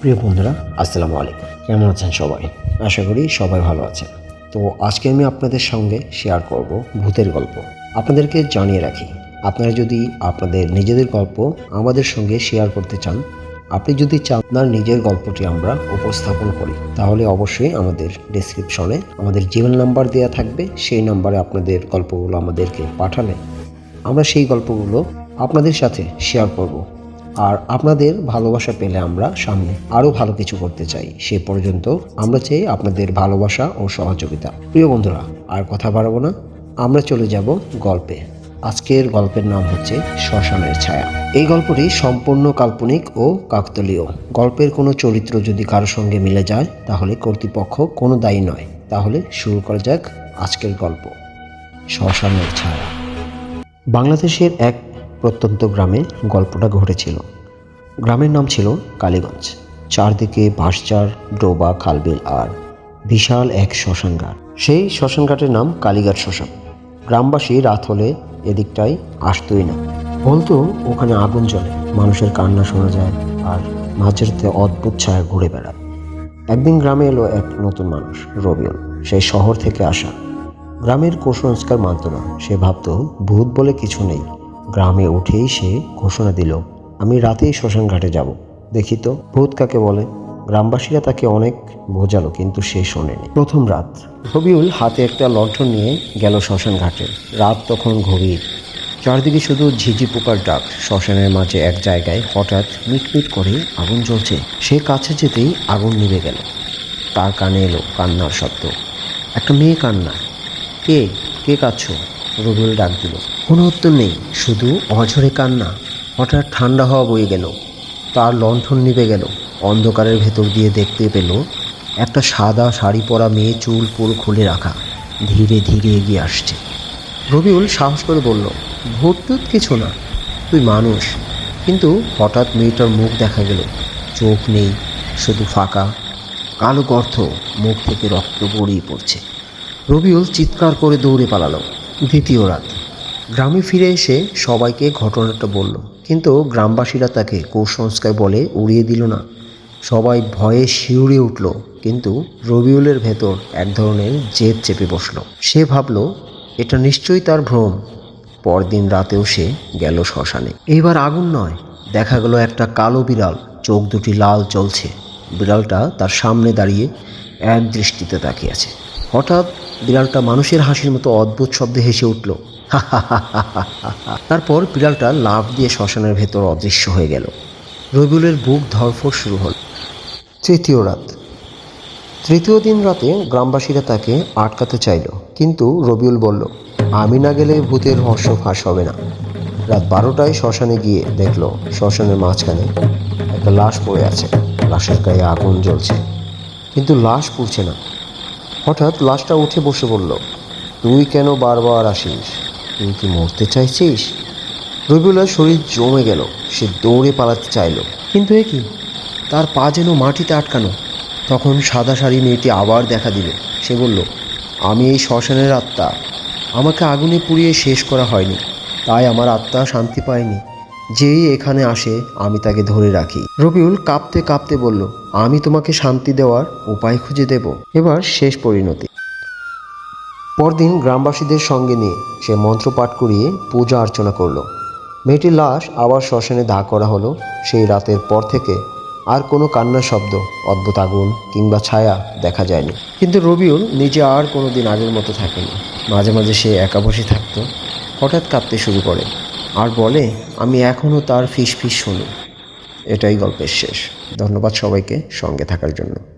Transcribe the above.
প্রিয় বন্ধুরা, আসসালামু আলাইকুম। কেমন আছেন সবাই? আশা করি সবাই ভালো আছেন। তো আজকে আমি আপনাদের সঙ্গে শেয়ার করব ভূতের গল্প। আপনাদেরকে জানিয়ে রাখি, আপনারা যদি আপনাদের নিজেদের গল্প আমাদের সঙ্গে শেয়ার করতে চান, আপনি যদি চান আপনার নিজের গল্পটি আমরা উপস্থাপন করি, তাহলে অবশ্যই আমাদের ডেসক্রিপশনে আমাদের জিমেল নাম্বার দেওয়া থাকবে, সেই নাম্বারে আপনাদের গল্পগুলো আমাদেরকে পাঠালে আমরা সেই গল্পগুলো আপনাদের সাথে শেয়ার করব। আর আপনাদের ভালোবাসা পেলে আমরা সামনে আরও ভালো কিছু করতে চাই। সে পর্যন্ত আমরা চাই আপনাদের ভালোবাসা ও সহযোগিতা। প্রিয় বন্ধুরা, আর কথা বাড়াবো না। আমরা চলে যাব গল্পে। আজকের গল্পের নাম হচ্ছে শ্মশানের ছায়া। এই গল্পটি সম্পূর্ণ কাল্পনিক ও কাকতলীয়। গল্পের কোনো চরিত্র যদি কারোর সঙ্গে মিলে যায়, তাহলে কর্তৃপক্ষ কোনো দায়ী নয়। তাহলে শুরু করা যাক আজকের গল্প। শ্মশানের ছায়া। বাংলাদেশের এক প্রত্যন্ত গ্রামে গল্পটা ঘটেছিল। গ্রামের নাম ছিল কালীগঞ্জ। চারদিকে বাঁশচার ডোবা, খালবিল আর বিশাল এক শ্মশানঘাট। সেই শ্মশানঘাটের নাম কালীঘাট শ্মশান। গ্রামবাসী রাত হলে এদিকটাই আসতোই না। বলতো ওখানে আগুন জ্বলে, মানুষের কান্না শোনা যায় আর মাঝেরতে অদ্ভুত ছায়া ঘুরে বেড়ায়। একদিন গ্রামে এলো এক নতুন মানুষ, রবিউল। সেই শহর থেকে আসা। গ্রামের কুসংস্কার মানত না। সে ভাবতো, ভূত বলে কিছু নেই। গ্রামে উঠেই সে ঘোষণা দিল, আমি রাতেই শ্মশান ঘাটে যাব। দেখি তো, ভূত কাকে বলে? গ্রামবাসীরা তাকে অনেক বোঝালো, কিন্তু সে শোনেনি। প্রথম রাত, রবিউল হাতে একটা লণ্ঠন নিয়ে গেল শ্মশান ঘাটে রাত তখন গভীর। চারদিকে শুধু ঝিঝি পোকার ডাক, শ্মশানের মাঝে এক জায়গায় হঠাৎ মিটমিট করে আগুন জ্বলছে। সে কাছে যেতেই আগুন নিভে গেল। তার কানে এলো কান্নার শব্দ। একটা মেয়ে কান্না কে? কে কাছ রবিউল ডাক দিল। কোনো উত্তর নেই, শুধু অঝরে কান্না। হঠাৎ ঠান্ডা হওয়া বয়ে গেল। তার লণ্ঠন নিভে গেল। অন্ধকারের ভেতর দিয়ে দেখতে পেল একটা সাদা শাড়ি পরা মেয়ে চুল পুরো খুলে রাখা। ধীরে ধীরে এগিয়ে আসছে। রবিউল সাহস করে বলল ভূত টুত কিছু না। তুই মানুষ। কিন্তু হঠাৎ মেয়েটার মুখ দেখা গেল। চোখ নেই, শুধু ফাঁকা। কালো গর্থ মুখ থেকে রক্ত গড়িয়ে পড়ছে। রবিউল চিৎকার করে দৌড়ে পালালো। দ্বিতীয় রাত। গ্রামে ফিরে এসে সবাইকে ঘটনাটা বলল। কিন্তু গ্রামবাসীরা তাকে কুসংস্কার বলে উড়িয়ে দিল না। সবাই ভয়ে শিউরে উঠল, কিন্তু রবিউলের ভেতর এক ধরনের জেদ চেপে বসল। সে ভাবলো, এটা নিশ্চয়ই তার ভ্রম। পরদিন রাতেও সে গেল শ্মশানে। এইবার আগুন নয়, দেখা গেল একটা কালো বিড়াল। চোখ দুটি লাল চলছে। বিড়ালটা তার সামনে দাঁড়িয়ে এক দৃষ্টিতে তাকিয়ে আছে। হঠাৎ বিড়ালটা মানুষের হাসির মতো অদ্ভুত শব্দে হেসে উঠল। তারপর বিড়ালটা লাফ দিয়ে শ্মশানের ভেতর অদৃশ্য হয়ে গেল। রবিউলের বুক ধরফর শুরু হল। তৃতীয় রাত। তৃতীয় দিন রাতে গ্রামবাসীরা তাকে আটকাতে চাইল, কিন্তু রবিউল বলল, আমি না গেলে ভূতের হর্ষ ফাঁস হবে না। রাত বারোটায় শ্মশানে গিয়ে দেখল, শ্মশানের মাঝখানে একটা লাশ পড়ে আছে। লাশের গায়ে আগুন জ্বলছে। কিন্তু লাশ পুড়ছে না। হঠাৎ লাশটা উঠে বসে বলল, তুই কেন বারবার আসিস? তুই কি মরতে চাইছিস? রবিউলের শরীর জমে গেল, সে দৌড়ে পালাতে চাইল। কিন্তু এ কি? তার পা যেন মাটিতে আটকানো। তখন সাদা শাড়ি মেয়েটি আবার দেখা দিল। সে বলল, আমি এই শ্মশানের আত্মা। আমাকে আগুনে পুড়িয়ে শেষ করা হয়নি। তাই আমার আত্মা শান্তি পায়নি। যেই এখানে আসে, আমি তাকে ধরে রাখি। রবিউল কাঁপতে কাঁপতে বলল, আমি তোমাকে শান্তি দেওয়ার উপায় খুঁজে দেব। এবার শেষ পরিণতি। পরদিন গ্রামবাসীদের সঙ্গে নিয়ে সে মন্ত্রপাঠ করিয়ে পূজা অর্চনা করল। মেয়েটির লাশ আবার শ্মশানে দাহ করা হলো। সেই রাতের পর থেকে আর কোনো কান্নার শব্দ, অদ্ভুত আগুন কিংবা ছায়া দেখা যায়নি। কিন্তু রবিউল নিজে আর কোনো দিন আগের মতো থাকেনি। মাঝে মাঝে সে একা বসে থাকতো। হঠাৎ কাঁপতে শুরু করে। আর বলে, আমি এখনও তার ফিস ফিস শুনি। এটাই গল্পের শেষ। ধন্যবাদ সবাইকে সঙ্গে থাকার জন্য।